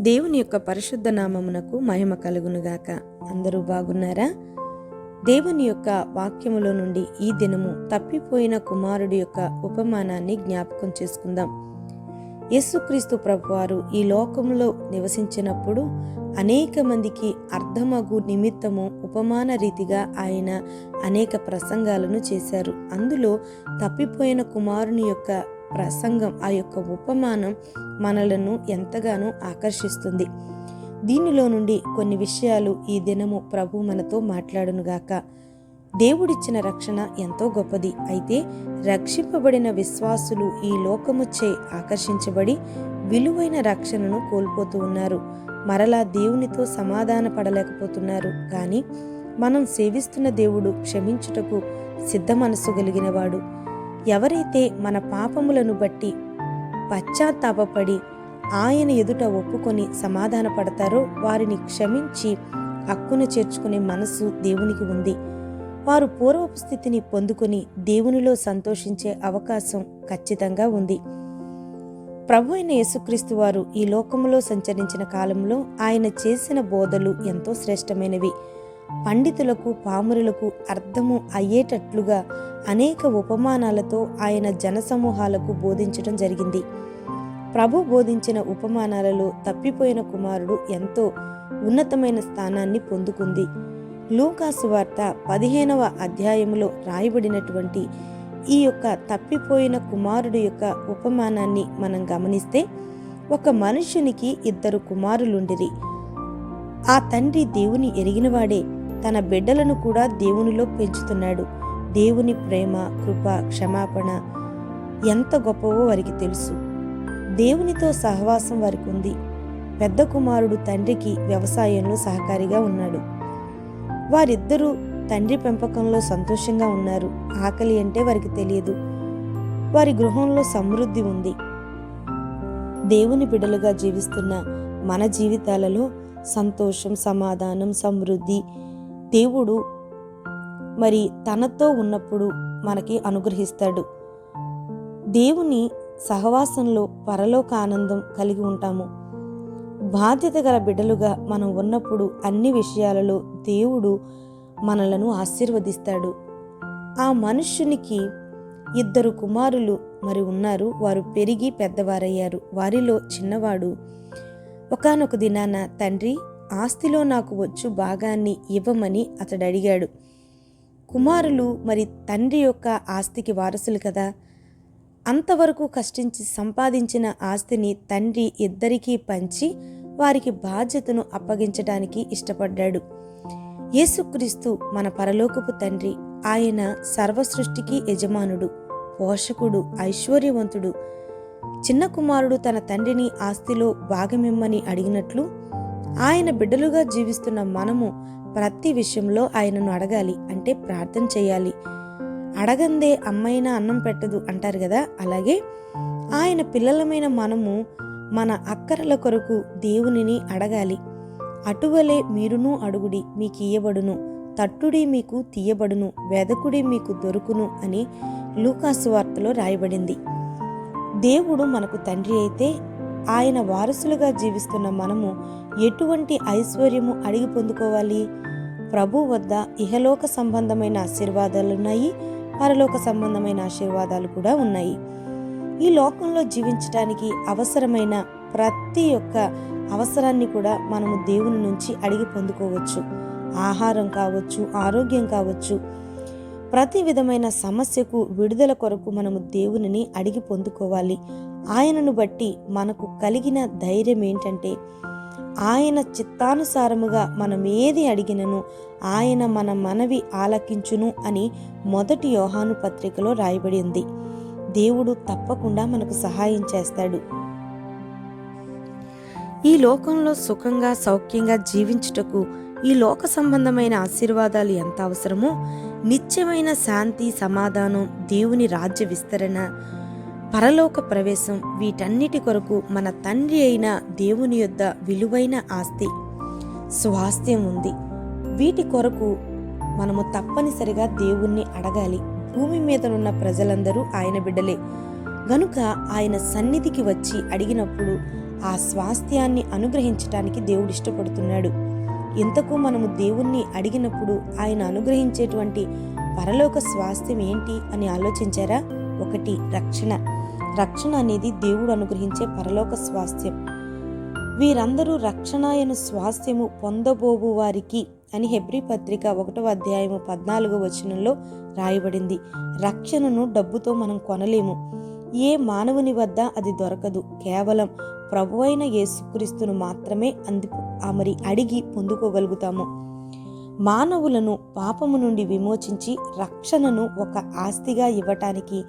దేవుని యొక్క పరిశుద్ధ నామమునకు మహిమ కలుగునుగాక. అందరూ బాగున్నారా? దేవుని యొక్క వాక్యములో నుండి ఈ దినము తప్పిపోయిన కుమారుడి యొక్క ఉపమానాన్ని జ్ఞాపకం చేసుకుందాం. యేసుక్రీస్తు ప్రభువారు ఈ లోకంలో నివసించినప్పుడు అనేక మందికి అర్థమగు నిమిత్తము ఉపమాన రీతిగా ఆయన అనేక ప్రసంగాలను చేశారు. అందులో తప్పిపోయిన కుమారుని యొక్క ప్రసంగం ఆ యొక్క ఉపమానం మనలను ఎంతగానో ఆకర్షిస్తుంది. దీనిలో నుండి కొన్ని విషయాలు ఈ దినము ప్రభు మనతో మాట్లాడునుగాక దేవుడిచ్చిన రక్షణ ఎంతో గొప్పది. అయితే రక్షింపబడిన విశ్వాసులు ఈ లోకముచ్చే ఆకర్షించబడి విలువైన రక్షణను కోల్పోతూ ఉన్నారు. మరలా దేవునితో సమాధాన పడలేకపోతున్నారు కానీ మనం సేవిస్తున్న దేవుడు క్షమించుటకు సిద్ధ మనస్సు కలిగినవాడు. ఎవరైతే మన పాపములను బట్టి పశ్చాత్తాపపడి ఆయన ఎదుట ఒప్పుకొని సమాధాన పడతారో వారిని క్షమించి హక్కును చేర్చుకునే మనసు దేవునికి ఉంది. వారు పూర్వపు స్థితిని పొందుకొని దేవునిలో సంతోషించే అవకాశం ఖచ్చితంగా ఉంది. ప్రభు అయిన యేసుక్రీస్తు వారు ఈ లోకములో సంచరించిన కాలంలో ఆయన చేసిన బోధలు ఎంతో శ్రేష్టమైనవి. పండితులకు పామురులకు అర్థము అయ్యేటట్లుగా అనేక ఉపమానాలతో ఆయన జనసమూహాలకు బోధించడం జరిగింది. ప్రభు బోధించిన ఉపమానాలలో తప్పిపోయిన కుమారుడు ఎంతో ఉన్నతమైన స్థానాన్ని పొందుకుంది. లూకాసు వార్త పదిహేనవ అధ్యాయంలో రాయబడినటువంటి ఈ యొక్క తప్పిపోయిన కుమారుడు యొక్క ఉపమానాన్ని మనం గమనిస్తే ఒక మనుషునికి ఇద్దరు కుమారులుండిరి. ఆ తండ్రి దేవుని ఎరిగినవాడే. తన బిడ్డలను కూడా దేవునిలో పెంచుతున్నాడు. దేవుని ప్రేమ కృప క్షమాపణ ఎంత గొప్పవో వారికి తెలుసు. దేవునితో సహవాసం వారికి ఉంది. పెద్ద కుమారుడు తండ్రికి వ్యవసాయంలో సహకారిగా ఉన్నాడు. వారిద్దరూ తండ్రి పెంపకంలో సంతోషంగా ఉన్నారు. ఆకలి అంటే వారికి తెలియదు. వారి గృహంలో సమృద్ధి ఉంది. దేవుని బిడలుగా జీవిస్తున్న మన జీవితాలలో సంతోషం సమాధానం సమృద్ధి దేవుడు మరి తనతో ఉన్నప్పుడు మనకి అనుగ్రహిస్తాడు. దేవుని సహవాసంలో పరలోక ఆనందం కలిగి ఉంటాము. బాధ్యత గల బిడ్డలుగా మనం ఉన్నప్పుడు అన్ని విషయాలలో దేవుడు మనలను ఆశీర్వదిస్తాడు. ఆ మనుష్యునికి ఇద్దరు కుమారులు మరి ఉన్నారు. వారు పెరిగి పెద్దవారయ్యారు. వారిలో చిన్నవాడు ఒకనొక దినాన తండ్రి ఆస్తిలో నాకు వచ్చు భాగాన్ని ఇవ్వమని అతడు అడిగాడు కుమారులు మరి తండ్రి యొక్క ఆస్తికి వారసులు కదా? అంతవరకు కష్టించి సంపాదించిన ఆస్తిని తండ్రి ఇద్దరికీ పంచి వారికి బాధ్యతను అప్పగించడానికి ఇష్టపడ్డాడు. యేసుక్రీస్తు మన పరలోకపు తండ్రి ఆయన సర్వసృష్టికి యజమానుడు పోషకుడు ఐశ్వర్యవంతుడు. చిన్న కుమారుడు తన తండ్రిని ఆస్తిలో భాగమిమ్మని అడిగినట్లు ఆయన బిడ్డలుగా జీవిస్తున్న మనము ప్రతి విషయంలో ఆయనను అడగాలి అంటే ప్రార్థన చేయాలి. అడగందే అమ్మైన అన్నం పెట్టదు అంటారు కదా? అలాగే ఆయన పిల్లలమైన మనము మన అక్కరల కొరకు దేవునిని అడగాలి. అటువలే మీరును అడుగుడి మీకు ఇయ్యబడును. తట్టుడి మీకు తీయబడును. వెదకుడి మీకు దొరుకును అని లూకాసు వార్తలో రాయబడింది. దేవుడు మనకు తండ్రి అయితే ఆయన వారసులుగా జీవిస్తున్న మనము ఎటువంటి ఐశ్వర్యము అడిగి పొందుకోవాలి? ప్రభు వద్ద ఇహలోక సంబంధమైన ఆశీర్వాదాలు ఉన్నాయి పరలోక సంబంధమైన ఆశీర్వాదాలు కూడా ఉన్నాయి. ఈ లోకంలో జీవించడానికి అవసరమైన ప్రతి ఒక్క అవసరాన్ని కూడా మనము దేవుని నుంచి అడిగి పొందుకోవచ్చు. ఆహారం కావచ్చు ఆరోగ్యం కావచ్చు ప్రతి విధమైన సమస్యకు విడుదల కొరకు మనము దేవునిని అడిగి పొందుకోవాలి. ఆయనను బట్టి మనకు కలిగిన ధైర్యం ఏంటంటే ఆయన చిత్తానుసారముగా మనం ఏది అడిగినను ఆయన మన మనవి ఆలకించును అని మొదటి యోహాను పత్రికలో రాయబడి ఉంది. దేవుడు తప్పకుండా మనకు సహాయం చేస్తాడు. ఈ లోకంలో సుఖంగా సౌఖ్యంగా జీవించుటకు ఈ లోక సంబంధమైన ఆశీర్వాదాలు ఎంత అవసరమో నిత్యమైన శాంతి సమాధానం దేవుని రాజ్య విస్తరణ పరలోక ప్రవేశం వీటన్నిటి కొరకు మన తండ్రి అయిన దేవుని యొద్ద విలువైన ఆస్తి స్వాస్థ్యం ఉంది. వీటి కొరకు మనము తప్పనిసరిగా దేవుణ్ణి అడగాలి. భూమి మీదనున్న ప్రజలందరూ ఆయన బిడ్డలే. గనుక ఆయన సన్నిధికి వచ్చి అడిగినప్పుడు ఆ స్వాస్థ్యాన్ని అనుగ్రహించటానికి దేవుడు ఇష్టపడుతున్నాడు. ఇంతకు మనము దేవుణ్ణి అడిగినప్పుడు ఆయన అనుగ్రహించేటువంటి పరలోక స్వాస్థ్యం ఏంటి అని ఆలోచించారా? ఒకటి రక్షణ. రక్షణ అనేది దేవుడు అనుగ్రహించే పరలోక స్వాస్థ్యం. వీరందరూ రక్షణాయను స్వాస్థ్యము పొందబోవు వారికి అని హెబ్రి పత్రిక ఒకటవ అధ్యాయము పద్నాలుగో వచనంలో రాయబడింది. రక్షణను డబ్బుతో మనం కొనలేము. ఏ మానవుని వద్ద అది దొరకదు. కేవలం ప్రభు అయిన యేసుక్రీస్తును మాత్రమే అంది ఆ మరి అడిగి పొందుకోగలుగుతాము. మానవులను పాపము నుండి విమోచించి రక్షణను ఒక ఆస్తిగా ఇవ్వటానికి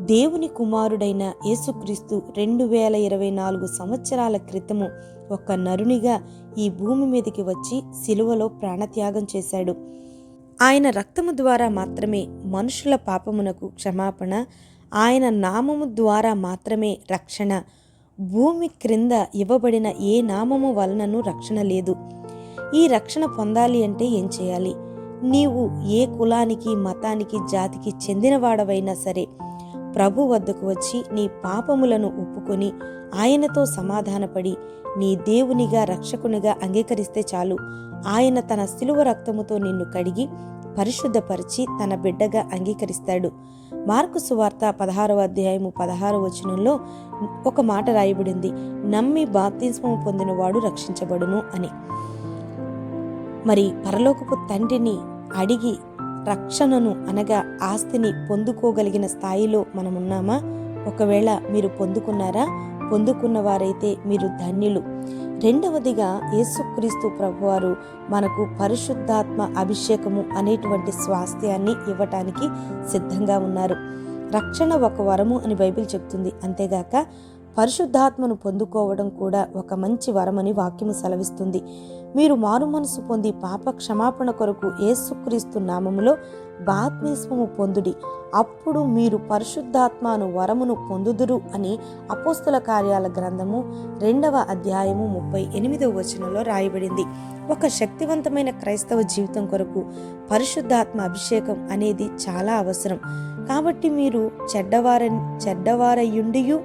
దేవుని కుమారుడైన యేసుక్రీస్తు రెండు వేల ఇరవై నాలుగు సంవత్సరాల క్రితము ఒక నరునిగా ఈ భూమి మీదకి వచ్చి సిలువలో ప్రాణత్యాగం చేశాడు. ఆయన రక్తము ద్వారా మాత్రమే మనుషుల పాపమునకు క్షమాపణ ఆయన నామము ద్వారా మాత్రమే రక్షణ. భూమి క్రింద ఇవ్వబడిన ఏ నామము వలనను రక్షణ లేదు. ఈ రక్షణ పొందాలి అంటే ఏం చేయాలి? నీవు ఏ కులానికి మతానికి జాతికి చెందినవాడవైనా సరే ప్రభు వద్దకు వచ్చి నీ పాపములను ఒప్పుకొని ఆయనతో సమాధానపడి నీ దేవునిగా రక్షకునిగా అంగీకరిస్తే చాలు. ఆయన తన శిలువ రక్తముతో నిన్ను కడిగి పరిశుద్ధపరిచి తన బిడ్డగా అంగీకరిస్తాడు. మార్కు సువార్త పదహారవ అధ్యాయము పదహారవ వచనంలో ఒక మాట రాయబడింది. నమ్మి బాప్తిస్మము పొందినవాడు రక్షించబడును అని. మరి పరలోకపు తండ్రిని అడిగి రక్షణను అనగా ఆస్తిని పొందుకోగలిగిన స్థాయిలో మనమున్నామా? ఒకవేళ మీరు పొందుకున్నారా? పొందుకున్న వారైతే మీరు ధన్యులు. రెండవదిగా యేసుక్రీస్తు ప్రభువారు మనకు పరిశుద్ధాత్మ అభిషేకము అనేటువంటి స్వాస్థ్యాన్ని ఇవ్వటానికి సిద్ధంగా ఉన్నారు. రక్షణ ఒక వరము అని బైబిల్ చెప్తుంది. అంతేగాక పరిశుద్ధాత్మను పొందుకోవడం కూడా ఒక మంచి వరమని వాక్యము సెలవిస్తుంది. మీరు మారు మనసు పొంది పాప క్షమాపణ కొరకు ఏసుక్రీస్తు నామములో బాత్మీస్మము పొందుడి. అప్పుడు మీరు పరిశుద్ధాత్మను వరమును పొందుదురు అని అపోస్తుల కార్యాల గ్రంథము రెండవ అధ్యాయము ముప్పై ఎనిమిదవ వచనంలో రాయబడింది. ఒక శక్తివంతమైన క్రైస్తవ జీవితం కొరకు పరిశుద్ధాత్మ అభిషేకం అనేది చాలా అవసరం. కాబట్టి మీరు చెడ్డవార చెడ్డవారయుండియు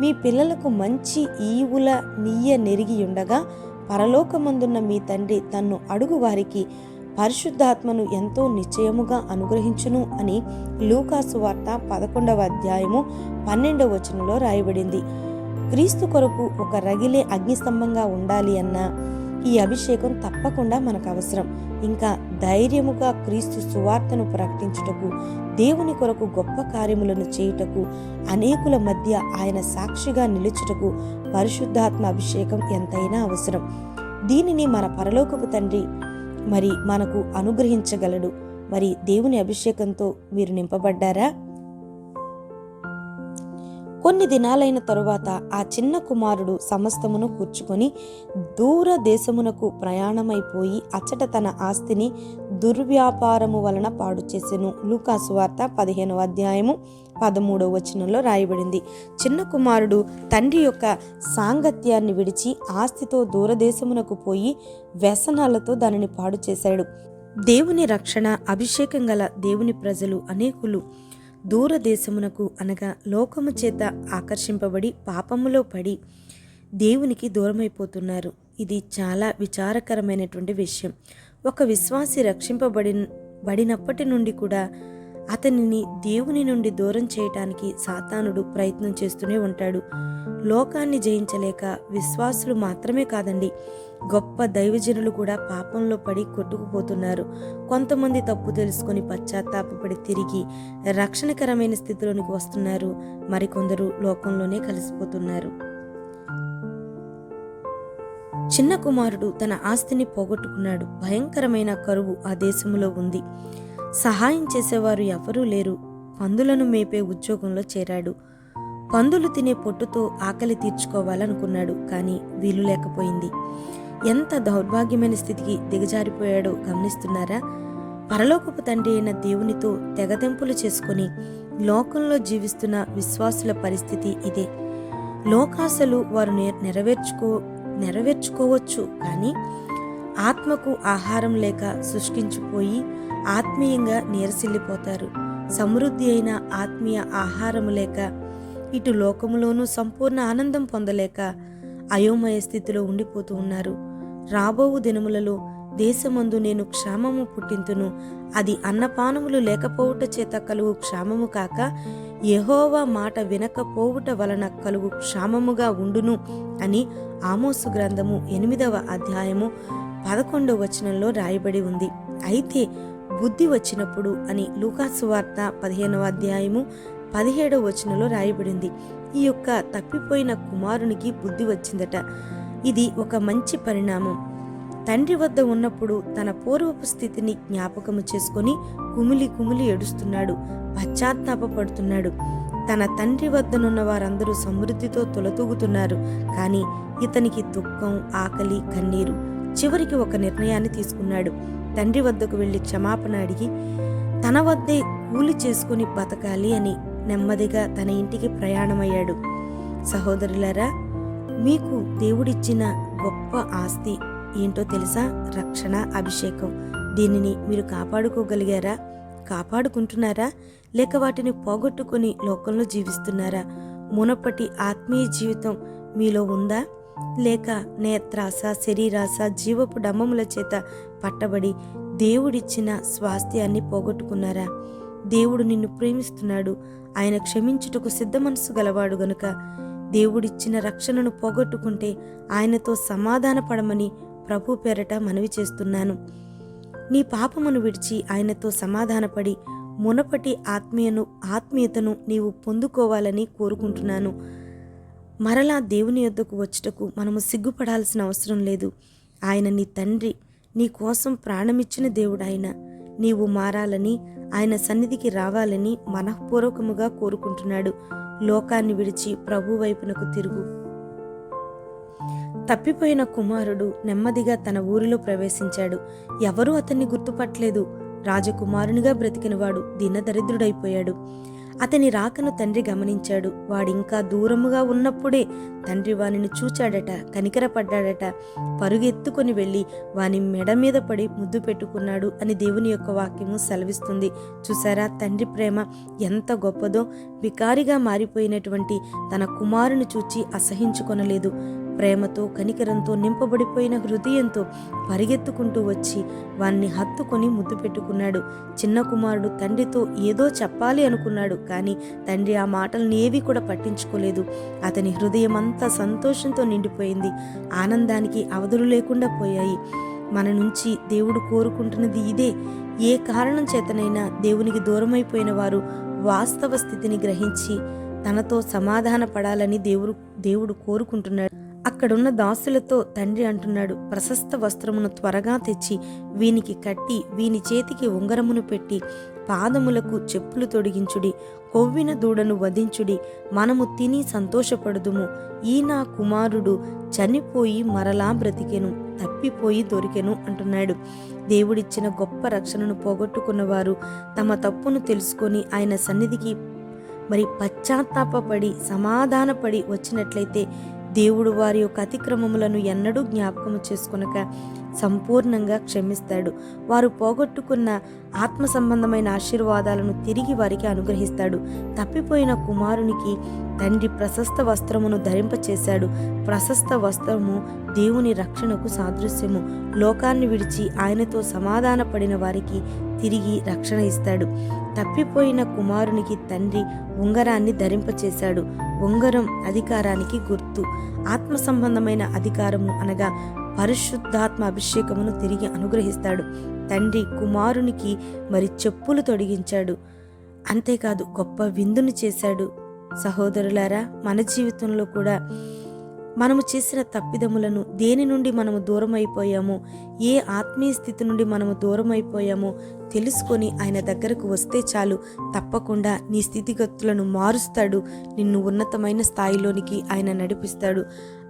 మీ పిల్లలకు మంచి ఈవుల నీయ నెరిగి ఉండగా పరలోకమందున్న మీ తండ్రి తన్ను అడుగు వారికి పరిశుద్ధాత్మను ఎంతో నిశ్చయముగా అనుగ్రహించును అని లూకాసు వార్త పదకొండవ అధ్యాయము పన్నెండవ వచనంలో రాయబడింది. క్రీస్తు కొరకు ఒక రగిలే అగ్నిస్తంభంగా ఉండాలి అన్న ఈ అభిషేకం తప్పకుండా మనకు అవసరం. ఇంకా ధైర్యముగా క్రీస్తు సువార్తను ప్రకటించుటకు దేవుని కొరకు గొప్ప కార్యములను చేయుటకు అనేకుల మధ్య ఆయన సాక్షిగా నిలుచుటకు పరిశుద్ధాత్మ అభిషేకం ఎంతైనా అవసరం. దీనిని మన పరలోకపు తండ్రి మరి మనకు అనుగ్రహించగలడు. మరి దేవుని అభిషేకంతో మీరు నింపబడ్డారా? కొన్ని దినాలైన తరువాత ఆ చిన్న కుమారుడు సమస్తమును కూర్చుకొని దూర దేశమునకు ప్రయాణమైపోయి అచ్చట తన ఆస్తిని దుర్వ్యాపారము వలన పాడు చేసెను. లూకాసు వార్త పదిహేనవ అధ్యాయము పదమూడవ వచనంలో రాయబడింది. చిన్న కుమారుడు తండ్రి యొక్క సాంగత్యాన్ని విడిచి ఆస్తితో దూరదేశమునకు పోయి వ్యసనాలతో దానిని పాడు చేశాడు. దేవుని రక్షణ అభిషేకం గల దేవుని ప్రజలు అనేకులు దూరదేశమునకు అనగా లోకము చేత ఆకర్షింపబడి పాపములో పడి దేవునికి దూరమైపోతున్నారు. ఇది చాలా విచారకరమైనటువంటి విషయం. ఒక విశ్వాసి రక్షింపబడి బడినప్పటి నుండి కూడా అతనిని దేవుని నుండి దూరం చేయటానికి సాతానుడు ప్రయత్నం చేస్తూనే ఉంటాడు. లోకాన్ని జయించలేక విశ్వాసులు మాత్రమే కాదండి గొప్ప దైవజనులు కూడా పాపంలో పడి కొట్టుకుపోతున్నారు. కొంతమంది తప్పు తెలుసుకొని పశ్చాత్తాపడి తిరిగి రక్షణకరమైన స్థితిలోనికి వస్తున్నారు. మరికొందరు లోకంలోనే కలిసిపోతున్నారు. చిన్న కుమారుడు తన ఆస్తిని పోగొట్టుకున్నాడు. భయంకరమైన కరువు ఆ దేశంలో ఉంది. సహాయం చేసేవారు ఎవరూ లేరు. పందులను మేపే ఉద్యోగంలో చేరాడు. పందులు తినే పొట్టుతో ఆకలి తీర్చుకోవాలనుకున్నాడు కానీ వీలు లేకపోయింది. ఎంత దౌర్భాగ్యమైన స్థితికి దిగజారిపోయాడో గమనిస్తున్నారా? పరలోకపు తండ్రి అయిన దేవునితో తెగతెంపులు చేసుకొని లోకంలో జీవిస్తున్న విశ్వాసుల పరిస్థితి ఇదే. లోకాసలు వారు నెరవేర్చుకో నెరవేర్చుకోవచ్చు కానీ ఆత్మకు ఆహారం లేక శుష్కించిపోయి ఆత్మీయంగా నీరసిల్లిపోతారు. సమృద్ధి అయిన ఆత్మీయ ఆహారము లేక ఇటు లోకములోనూ సంపూర్ణ ఆనందం పొందలేక అయోమయ స్థితిలో ఉండిపోతూ ఉన్నారు. రాబోవు దినములలో దేశమందు నేను క్షామము పుట్టింతును. అది అన్నపానములు లేకపోవుట చేత కలుగు క్షామము కాక యహోవా మాట వినకపోవుట వలన కలుగు క్షామముగా ఉండును అని ఆమోసు గ్రంథము ఎనిమిదవ అధ్యాయము పదకొండవ వచనంలో రాయబడి ఉంది. అయితే బుద్ధి వచ్చినప్పుడు అని లూకాసు వార్త పదిహేనవ అధ్యాయము పదిహేడవ వచనంలో రాయబడింది. ఈ యొక్క తప్పిపోయిన కుమారునికి బుద్ధి వచ్చిందట. ఇది ఒక మంచి పరిణామం. తండ్రి వద్ద ఉన్నప్పుడు తన పూర్వపు స్థితిని జ్ఞాపకము చేసుకొని కుమిలి కుమిలి ఏడుస్తున్నాడు. పశ్చాత్తాపడుతున్నాడు తన తండ్రి వద్దనున్న వారందరూ సమృద్ధితో తొలతూగుతున్నారు. కానీ ఇతనికి దుఃఖం ఆకలి కన్నీరు చివరికి ఒక నిర్ణయాన్ని తీసుకున్నాడు. తండ్రి వద్దకు వెళ్ళి క్షమాపణ అడిగి తన వద్దే కూలి చేసుకుని బతకాలి అని నెమ్మదిగా తన ఇంటికి ప్రయాణమయ్యాడు. సహోదరులారా మీకు దేవుడిచ్చిన గొప్ప ఆస్తి ఏంటో తెలుసా? రక్షణ అభిషేకం. దీనిని మీరు కాపాడుకోగలిగారా? కాపాడుకుంటున్నారా? లేక వాటిని పోగొట్టుకుని లోకంలో జీవిస్తున్నారా? మునపటి ఆత్మీయ జీవితం మీలో ఉందా? లేక నేత్రాస శరీరాస జీవపు డమ్మముల చేత పట్టబడి దేవుడిచ్చిన స్వాస్థ్యాన్ని పోగొట్టుకున్నారా? దేవుడు నిన్ను ప్రేమిస్తున్నాడు. ఆయన క్షమించుటకు సిద్ధ మనసు గలవాడు గనుక దేవుడిచ్చిన రక్షణను పోగొట్టుకుంటే ఆయనతో సమాధాన పడమని ప్రభు పేరట మనవి చేస్తున్నాను. నీ పాపమును విడిచి ఆయనతో సమాధానపడి మునపటి ఆత్మీయను ఆత్మీయతను నీవు పొందుకోవాలని కోరుకుంటున్నాను. మరలా దేవుని యొద్దకు వచ్చుటకు మనము సిగ్గుపడాల్సిన అవసరం లేదు. ఆయన నీ తండ్రి నీ కోసం ప్రాణమిచ్చిన దేవుడు ఆయన నీవు మారాలని ఆయన సన్నిధికి రావాలని మనఃపూర్వకముగా కోరుకుంటున్నాడు. లోకాన్ని విడిచి ప్రభు వైపునకు తిరుగు. తప్పిపోయిన కుమారుడు నెమ్మదిగా తన ఊరిలో ప్రవేశించాడు. ఎవరూ అతన్ని గుర్తుపట్టలేదు. రాజకుమారునిగా బ్రతికినవాడు దీనదరిద్రుడైపోయాడు. అతని రాకను తండ్రి గమనించాడు. వాడింకా దూరముగా ఉన్నప్పుడే తండ్రి వానిని చూచాడట కనికరపడ్డాడట. పరుగెత్తుకొని వెళ్ళి వాని మెడ మీద పడి ముద్దు పెట్టుకున్నాడు అని దేవుని యొక్క వాక్యము సెలవిస్తుంది. చూసారా? తండ్రి ప్రేమ ఎంత గొప్పదో. వికారిగా మారిపోయినటువంటి తన కుమారుని చూచి అసహించుకొనలేదు. ప్రేమతో కనికరంతో నింపబడిపోయిన హృదయంతో పరిగెత్తుకుంటూ వచ్చి వాన్ని హత్తుకొని ముద్దు పెట్టుకున్నాడు. చిన్న కుమారుడు తండ్రితో ఏదో చెప్పాలి అనుకున్నాడు కానీ తండ్రి ఆ మాటలను ఏవి కూడా పట్టించుకోలేదు. అతని హృదయం అంతా సంతోషంతో నిండిపోయింది. ఆనందానికి అవధులు లేకుండా పోయాయి. మన నుంచి దేవుడు కోరుకుంటున్నది ఇదే. ఏ కారణం చేతనైనా దేవునికి దూరమైపోయిన వారు వాస్తవ స్థితిని గ్రహించి తనతో సమాధాన పడాలని దేవుడు దేవుడు కోరుకుంటున్నాడు. అక్కడున్న దాసులతో తండ్రి అంటున్నాడు ప్రశస్త వస్త్రమును త్వరగా తెచ్చి వీనికి కట్టి వీని చేతికి ఉంగరమును పెట్టి పాదములకు చెప్పులు తొడిగించుడి కొవ్విన దూడను వధించుడి మనము తిని సంతోషపడుదుము. ఈ నా కుమారుడు చనిపోయి మరలా బ్రతికెను తప్పిపోయి దొరికెను అంటున్నాడు. దేవుడిచ్చిన గొప్ప రక్షణను పోగొట్టుకున్నవారు తమ తప్పును తెలుసుకొని ఆయన సన్నిధికి మరి పశ్చాత్తాపడి సమాధానపడి వచ్చినట్లయితే దేవుడు వారి యొక్క అతిక్రమములను ఎన్నడూ జ్ఞాపకము చేసుకునక సంపూర్ణంగా క్షమిస్తాడు. వారు పోగొట్టుకున్న ఆత్మ సంబంధమైన ఆశీర్వాదాలను తిరిగి వారికి అనుగ్రహిస్తాడు. తప్పిపోయిన కుమారునికి తండ్రి ప్రశస్త వస్త్రమును ధరింపచేశాడు. ప్రశస్త వస్త్రము దేవుని రక్షణకు సాదృశ్యము. లోకాన్ని విడిచి ఆయనతో సమాధాన పడిన వారికి తిరిగి రక్షణ ఇస్తాడు. తప్పిపోయిన కుమారునికి తండ్రి ఉంగరాన్ని ధరింపచేశాడు. ఉంగరం అధికారానికి గుర్తు. ఆత్మ సంబంధమైన అధికారము అనగా పరిశుద్ధాత్మ అభిషేకమును తిరిగి అనుగ్రహిస్తాడు. తండ్రి కుమారునికి మరి చెప్పులు తొడిగించాడు. అంతేకాదు గొప్ప విందును చేశాడు. సహోదరులారా మన జీవితంలో కూడా మనము చేసిన తప్పిదములను దేని నుండి మనము దూరం అయిపోయామో ఏ ఆత్మీయ స్థితి నుండి మనము దూరం అయిపోయామో తెలుసుకొని ఆయన దగ్గరకు వస్తే చాలు. తప్పకుండా నీ స్థితిగతులను మారుస్తాడు. నిన్ను ఉన్నతమైన స్థాయిలోనికి ఆయన నడిపిస్తాడు.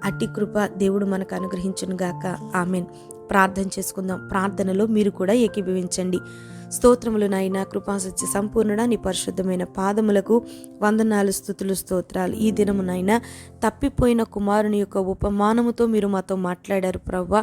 అట్టి కృప దేవుడు మనకు అనుగ్రహించునుగాక. ఆమెన్. ప్రార్థన చేసుకుందాం. ప్రార్థనలో మీరు కూడా ఏకీభవించండి. స్తోత్రములు నాయన కృపాసత్య సంపూర్ణుడా నీ పరిశుద్ధమైన పాదములకు వందనాలు స్థుతులు స్తోత్రాలు. ఈ దినమునైనా తప్పిపోయిన కుమారుని యొక్క ఉపమానముతో మీరు మాతో మాట్లాడారు ప్రవ్వ.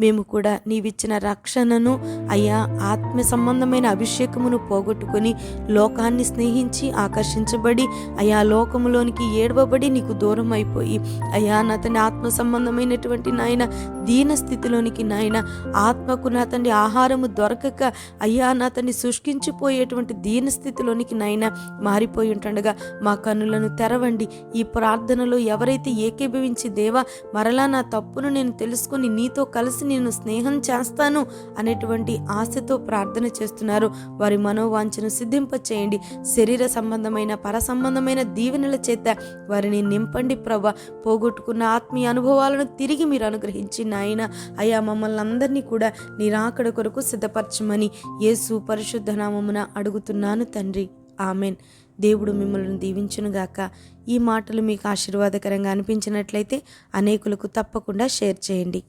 మేము కూడా నీవిచ్చిన రక్షణను అయ్యా ఆత్మ సంబంధమైన అభిషేకమును పోగొట్టుకొని లోకాన్ని స్నేహించి ఆకర్షించబడి అయా లోకములోనికి ఏడవబడి నీకు దూరం అయిపోయి అయా నా తన ఆత్మ సంబంధమైనటువంటి నాయన దీన స్థితిలోనికి నాయన ఆత్మకు నా తండ్రి ఆహారము దొరకక అయ్యా నా తండ్రి శుష్కించిపోయేటువంటి దీన స్థితిలోనికి నాయన మారిపోయి ఉంటుండగా మా కన్నులను తెరవండి. ఈ ప్రార్థనలో ఎవరైతే ఏకీభవించి దేవా మరలా నా తప్పును నేను తెలుసుకొని నీతో కలిసి నేను స్నేహం చేస్తాను అనేటువంటి ఆశతో ప్రార్థన చేస్తున్నారు. వారి మనోవాంఛను సిద్ధింప చేయండి శరీర సంబంధమైన పర సంబంధమైన దీవెనల చేత వారిని నింపండి ప్రభ. పోగొట్టుకున్న ఆత్మీయ అనుభవాలను తిరిగి మీరు అనుగ్రహించిన నాయన. అయా మమ్మల్ని అందరినీ కూడా నిరాకడ కొరకు సిద్ధపరచమని యేసు పరిశుద్ధ నామమున అడుగుతున్నాను తండ్రి. ఆమెన్. దేవుడు మిమ్మల్ని దీవించునుగాక ఈ మాటలు మీకు ఆశీర్వాదకరంగా అనిపించినట్లయితే అనేకులకు తప్పకుండా షేర్ చేయండి.